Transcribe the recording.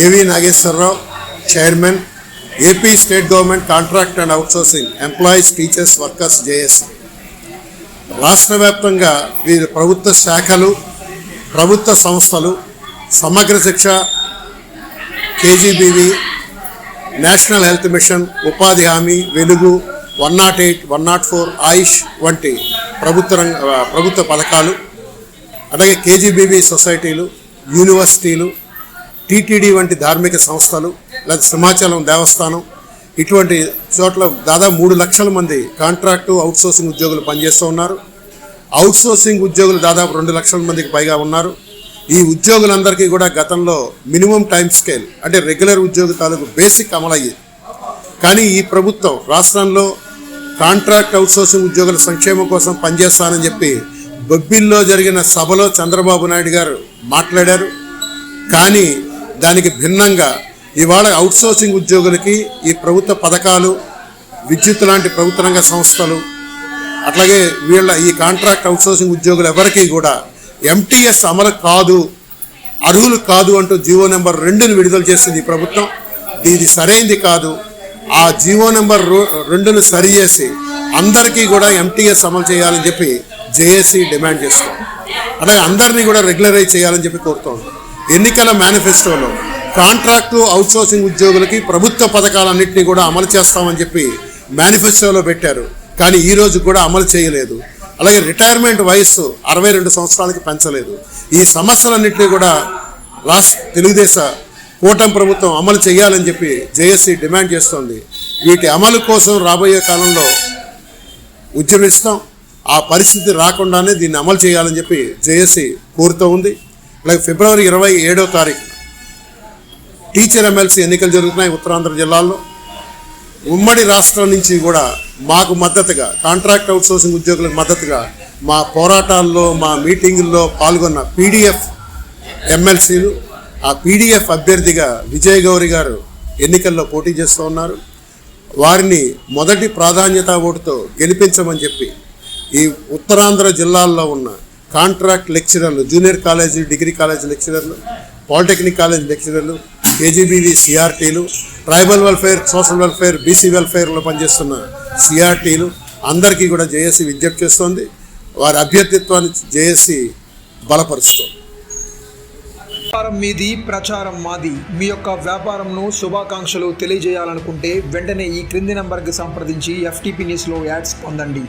A V Nageswara Rao chairman AP state government contract and outsourcing employees teachers workers J S. రాష్ట్ర వ్యాప్తంగా వివిధ ప్రభుత్వ శాఖలు ప్రభుత్వ సంస్థలు సమగ్ర శిక్ష కేజీబీవి నేషనల్ హెల్త్ మిషన్ ఉపాధి హామీ Velugu one not eight one not four AYUSH వంటి ప్రభుత్వ రంగ ప్రభుత్వ పథకాలు అలాగే కేజీబీబీ సొసైటీలు యూనివర్సిటీలు టీటీడీ వంటి ధార్మిక సంస్థలు లేదా సింహాచలం దేవస్థానం ఇటువంటి చోట్ల దాదాపు మూడు లక్షల మంది కాంట్రాక్టు అవుట్సోర్సింగ్ ఉద్యోగులు పనిచేస్తూ ఉన్నారు. అవుట్సోర్సింగ్ ఉద్యోగులు దాదాపు రెండు లక్షల మందికి పైగా ఉన్నారు. ఈ ఉద్యోగులందరికీ కూడా గతంలో మినిమం టైం స్కేల్ అంటే రెగ్యులర్ ఉద్యోగి తాలూకు బేసిక్ అమలయ్యేది కానీ ఈ ప్రభుత్వం రాష్ట్రంలో కాంట్రాక్ట్ అవుట్సోర్సింగ్ ఉద్యోగుల సంక్షేమం కోసం పనిచేస్తానని చెప్పి బొబ్బిల్లో జరిగిన సభలో చంద్రబాబు నాయుడు గారు మాట్లాడారు. కానీ దానికి భిన్నంగా ఇవాళ అవుట్సోర్సింగ్ ఉద్యోగులకి ఈ ప్రభుత్వ పథకాలు విద్యుత్ లాంటి ప్రభుత్వ రంగ సంస్థలు అట్లాగే వీళ్ళ ఈ కాంట్రాక్ట్ అవుట్సోర్సింగ్ ఉద్యోగులు ఎవరికీ కూడా ఎంటీఎస్ అమలు కాదు అర్హులు కాదు అంటూ జీవో నెంబర్ రెండును విడుదల చేసింది ఈ ప్రభుత్వం. ఇది సరైంది కాదు. ఆ జీవో నెంబర్ రో- రెండును సరి చేసి అందరికీ కూడా ఎంటీఎస్ అమలు చేయాలని చెప్పి జేఏసీ డిమాండ్ చేస్తాం అలాగే అందరినీ కూడా రెగ్యులరైజ్ చేయాలని చెప్పి కోరుతూ ఎన్నికల మేనిఫెస్టోలో కాంట్రాక్టు అవుట్సోర్సింగ్ ఉద్యోగులకి ప్రభుత్వ పథకాలన్నింటినీ కూడా అమలు చేస్తామని చెప్పి మేనిఫెస్టోలో పెట్టారు. కానీ ఈ రోజు కూడా అమలు చేయలేదు. అలాగే రిటైర్మెంట్ వయస్సు అరవై రెండు సంవత్సరాలకి పెంచలేదు. ఈ సమస్యలన్నింటినీ కూడా రాష్ట్ర తెలుగుదేశ కూటమి ప్రభుత్వం అమలు చేయాలని చెప్పి జేఏసీ డిమాండ్ చేస్తోంది. వీటి అమలు కోసం రాబోయే కాలంలో ఉద్యమిస్తాం. ఆ పరిస్థితి రాకుండానే దీన్ని అమలు చేయాలని చెప్పి జేఏసీ కోరుతూ ఉంది. అలాగే ఫిబ్రవరి ఇరవై ఏడో తారీఖు. టీచర్ ఎమ్మెల్సీ ఎన్నికలు జరుగుతున్నాయి ఉత్తరాంధ్ర జిల్లాల్లో. ఉమ్మడి రాష్ట్రం నుంచి కూడా మాకు మద్దతుగా కాంట్రాక్ట్ అవుట్సోర్సింగ్ ఉద్యోగులకు మద్దతుగా మా పోరాటాల్లో మా మీటింగుల్లో పాల్గొన్న పీడిఎఫ్ ఎమ్మెల్సీలు ఆ పీడిఎఫ్ అభ్యర్థిగా విజయ్ గౌరి గారు ఎన్నికల్లో పోటీ చేస్తూ ఉన్నారు. వారిని మొదటి ప్రాధాన్యత ఓటుతో గెలిపించమని చెప్పి ఈ ఉత్తరాంధ్ర జిల్లాల్లో ఉన్న కాంట్రాక్ట్ లెక్చరర్లు జూనియర్ కాలేజీ డిగ్రీ కాలేజ్ లెక్చరర్లు పాలిటెక్నిక్ కాలేజ్ లెక్చరర్లు KGBV సిఆర్టీలు tribal welfare social welfare BC వెల్ఫేర్లో పనిచేస్తున్న సిఆర్టీలు అందరికీ కూడా జేఏసీ విజ్ఞప్తి చేస్తోంది. వారి అభ్యర్థిత్వాన్ని జేఏసీ బలపరుస్తోంది. వ్యాపారం మీది ప్రచారం మాది. మీ యొక్క వ్యాపారంను శుభాకాంక్షలు తెలియజేయాలనుకుంటే వెంటనే ఈ క్రింది నంబర్కి సంప్రదించి ఎఫ్టీపీ న్యూస్లో యాడ్స్ పొందండి.